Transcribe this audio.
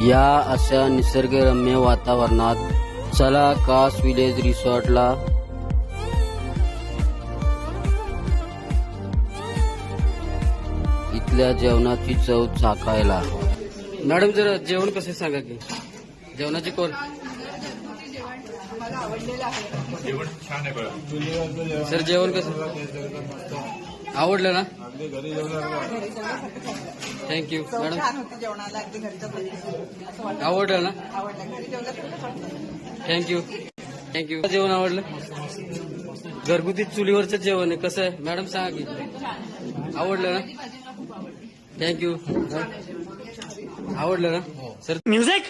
या अशा निसर्गरम्य वातावरणात चला कास विलेज रिसॉर्टला. इथल्या जेवणाची चव चाकायला मॅडम जरा जेवण कसं सांगा की? जेवणाची कोण जेवण छान आहे बघा. सर जेवण कसं? आवडलं ना? थँक्यू मॅडम जेवणाला अगदी आवडलं ना? आवडलं. घरी? थँक्यू थँक्यू जेवण आवडलं? घरगुती चुलीवरचं जेवण आहे. कसं आहे? मॅडम सांगा की. आवडलं ना? थँक्यू आवडलं ना? Sir music